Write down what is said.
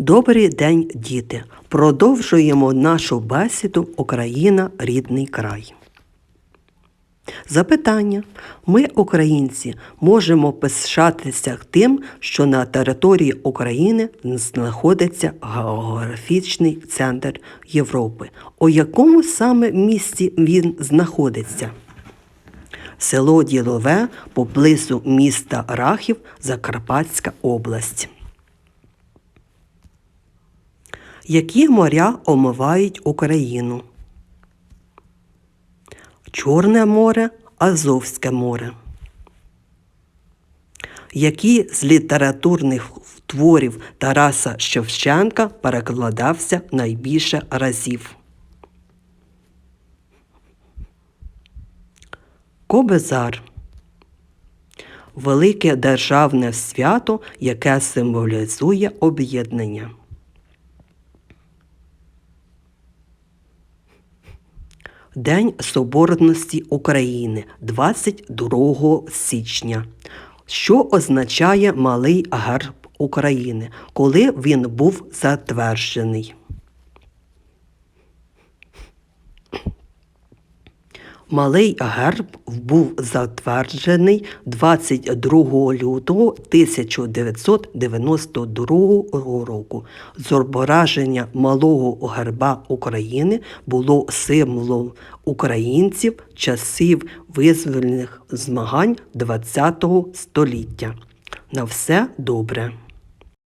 Добрий день, діти! Продовжуємо нашу бесіду Україна рідний край. Запитання. Ми, українці, можемо пишатися тим, що на території України знаходиться географічний центр Європи. У якому саме місті він знаходиться? Село Ділове поблизу міста Рахів, Закарпатська область. Які моря омивають Україну? Чорне море, Азовське море. Які з літературних творів Тараса Шевченка перекладався найбільше разів? Кобезар. Велике державне свято, яке символізує об'єднання. День Соборності України 22 січня. Що означає малий герб України, коли він був затверджений? Малий герб був затверджений 22 лютого 1992 року. Зображення малого герба України було символом українців часів визвольних змагань ХХ століття. На все добре.